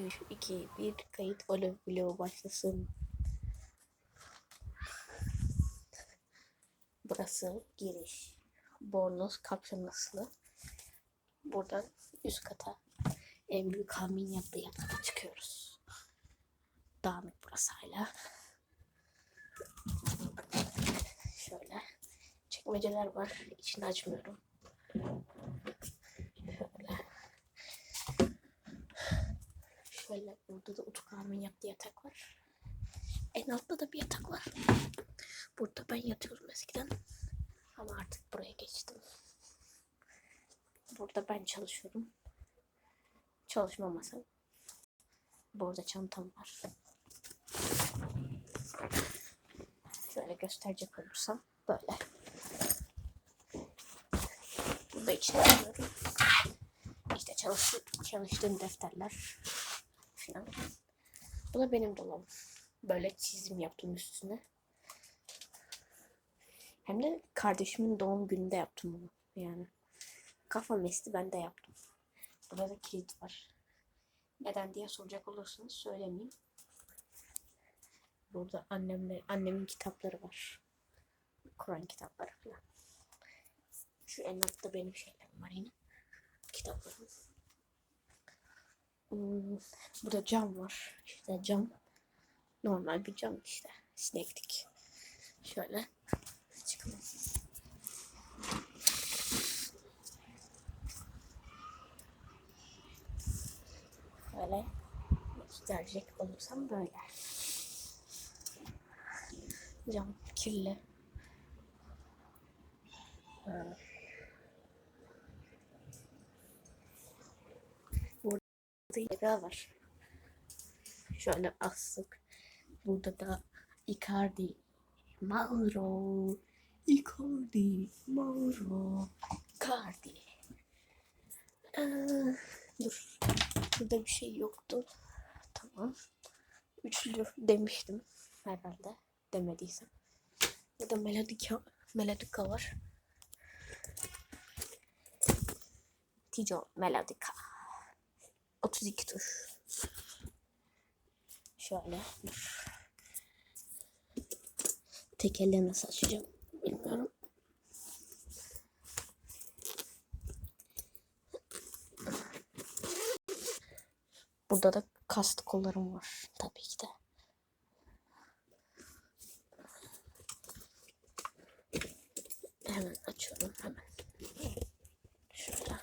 3, 2, 1 kayıt alo vlog başlasın. Burası giriş. Bornoz kapşon asılı. Buradan üst kata en büyük haminin yaptığı yatağa çıkıyoruz. Dağınık burası hala. Şöyle çekmeceler var. İçini açmıyorum. Şöyle burada da Utku abimin yaptığı yatak var. En altta da bir yatak var. Burada ben yatıyorum eskiden. Ama artık buraya geçtim. Burada ben çalışıyorum. Çalışma masam. Burada çantam var. Şöyle gösterecek olursam böyle. Burada içine alıyorum. İşte çalış, çalıştığım defterler falan. Bu da benim dolabım. Böyle çizim yaptım üstüne. Hem de kardeşimin doğum gününde yaptım bunu. Yani kafam esti ben de yaptım. Burada da kilit var. Neden diye soracak olursanız söylemeyeyim. Burada annemle annemin kitapları var. Kur'an kitapları falan. Şu en altta benim şeylerim var yine. Kitaplarım. Hmm, burada cam var. İşte cam. Normal bir cam işte. Sineklik. Şöyle. Çıkalım. Böyle gösterecek olursam böyle. Cam kirli. Ee, Yega var. Şöyle astık. Burada da Icardi, Mauro, Icardi, Mauro, Icardi. Ee, dur. Burada bir şey yoktu. Tamam. Üçlü demiştim herhalde. Demediysem. Burada melodika, melodika var. Tijo melodika. 32 tuş. Şöyle. Dur. Tek elle nasıl açacağım bilmiyorum. Burada da kast kollarım var tabii ki de. Hemen açıyorum hemen. Şöyle.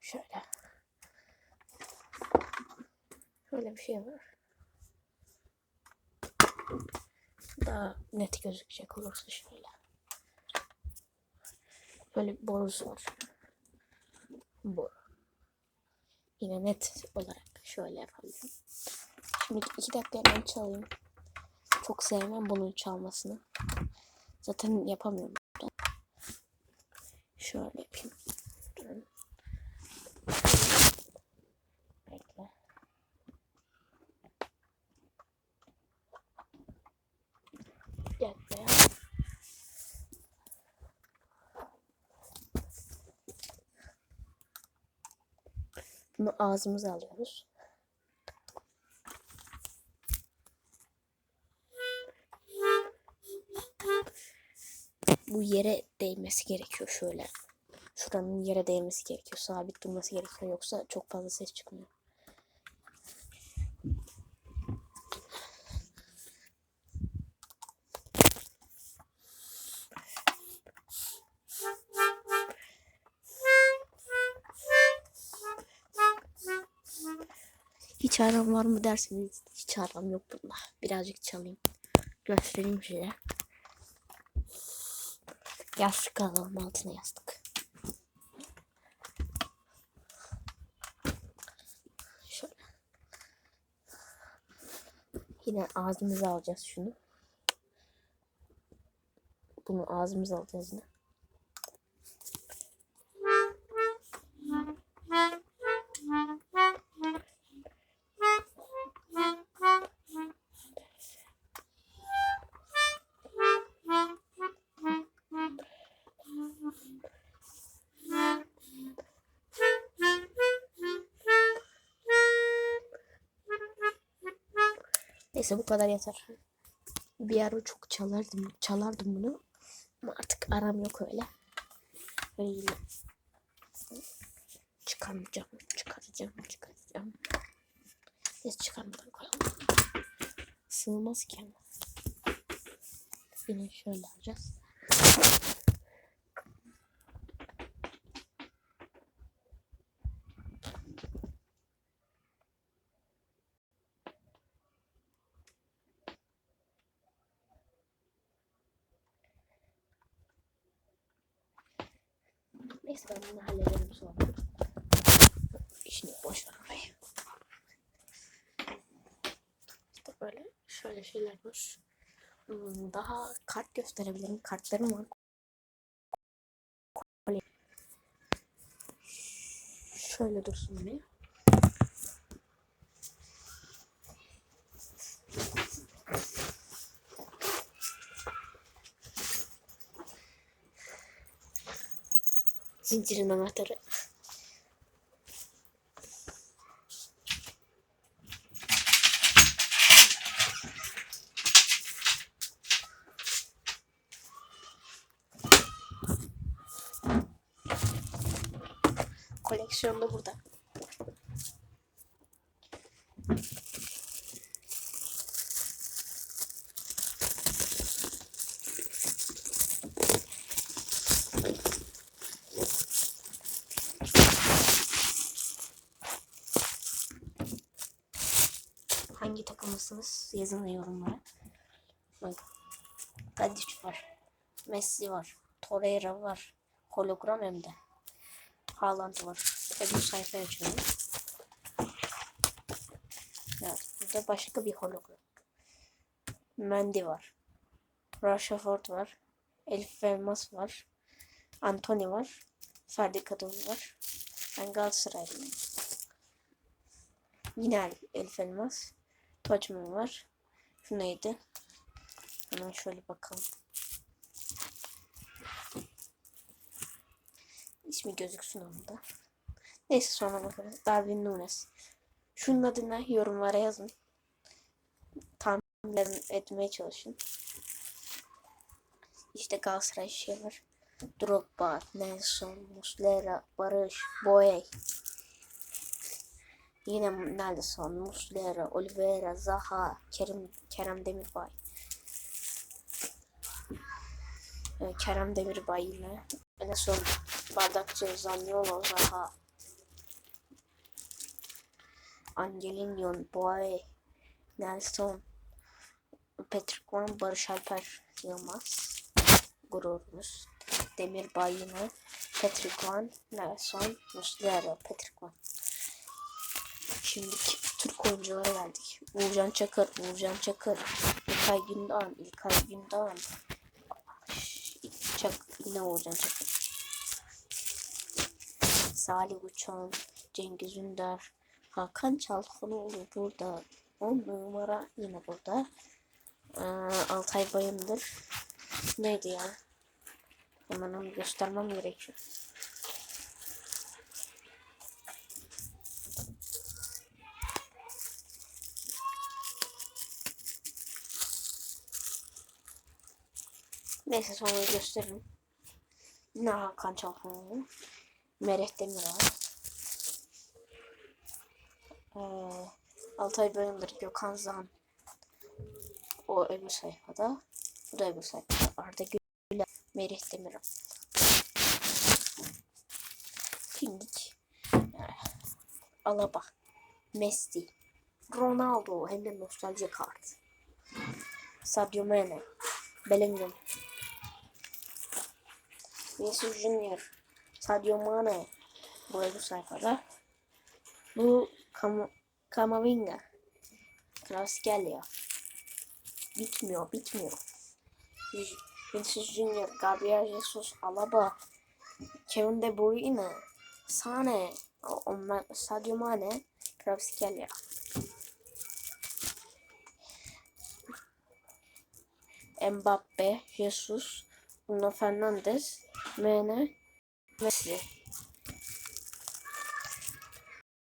Şöyle. Şöyle bir şey var. Daha net gözükecek olursa şöyle. Böyle bir borusu var. Bu. Yine net olarak şöyle yapabilirim. Şimdi iki dakika hemen çalayım. Çok sevmem bunun çalmasını. Zaten yapamıyorum. Şöyle yapayım. Bunu ağzımıza alıyoruz. Bu yere değmesi gerekiyor şöyle. Şuranın yere değmesi gerekiyor. Sabit durması gerekiyor. Yoksa çok fazla ses çıkmıyor. Aram var mı derseniz hiç aram yok bunda. Birazcık çalayım. Göstereyim size. Yastık alalım altına yastık. Şöyle. Yine ağzımıza alacağız şunu. Bunu ağzımıza alacağız yine. Neyse bu kadar yeter. Bir ara çok çalardım, çalardım bunu. Ama artık aram yok öyle. Böyle yine çıkarmayacağım, çıkaracağım, çıkaracağım. Neyse çıkarmadan koyalım. Sığmaz ki ama. Yine şöyle alacağız. Neyse ben bunu hallederim sonra. İşini boş ver. İşte böyle şöyle şeyler var. Hmm, Daha kart gösterebilirim. Kartlarım var. Şöyle dursun bir. Zincirin anahtarı. Koleksiyon da burada. Hangi takımlısınız? Yazın yorumlara. Bak. Tadic var. Messi var. Torreira var. Hologram hem de. Haaland var. Öbür sayfaya açıyorum. Evet. Burada başka bir hologram. Mendy var. Rashford var. Elif Elmas var. Anthony var. Ferdi Kadıoğlu var. Ben Galatasaraylıyım. Yine Elif Elmas. Tottenham var. Şu neydi? Hemen şöyle bakalım. İsmi gözüksün onda. Neyse sonra bakarız. Darwin Nunes. Şunun adını yorumlara yazın. Tahmin etmeye çalışın. İşte Galatasaray şey var. Drogba, Nelson, Muslera, Barış, Boye. Yine Nelson, Muslera, Oliveira, Zaha, Kerem, Kerem Demirbay. Ee, Kerem Demirbay yine. En son Bardakçı, Zaniolo, Zaha. Angelino, Boye, Nelson, Patrick Van, Barış Alper Yılmaz. Gururumuz. Demirbay yine. Patrick Van, Nelson, Muslera, Patrick Van. Şimdi Türk oyunculara geldik. Uğurcan Çakır, Uğurcan Çakır, İlkay Gündoğan, İlkay Gündoğan. Çak, yine Uğurcan Çakır. Salih Uçan, Cengiz Ünder, Hakan Çalhanoğlu burada. 10 numara yine burada. Ee, Altay Bayındır. Neydi ya? Hemen onu göstermem gerekiyor. Neyse sonra gösteririm. Yine Hakan Çalhanoğlu. Mereh Demiral. Ee, Altay Bayındır, Gökhan Zan. O öbür sayfada. Bu da öbür sayfada. Arda Güler, Merih Demiral. Pindik. Alaba. Messi. Ronaldo. Hem de nostalji kart. Sadio Mane. Bellingham. Vinicius Junior. Sadio Mane. Bu öbür sayfada. Bu Kam Kamavinga. Kvaratskhelia. Bitmiyor, bitmiyor. J- Vinicius Junior, Gabriel Jesus, Alaba, Kevin De Bruyne, Sane, Sadio Mane, Kvaratskhelia. Mbappe, Jesus, Bruno Fernandes, Mane, Messi.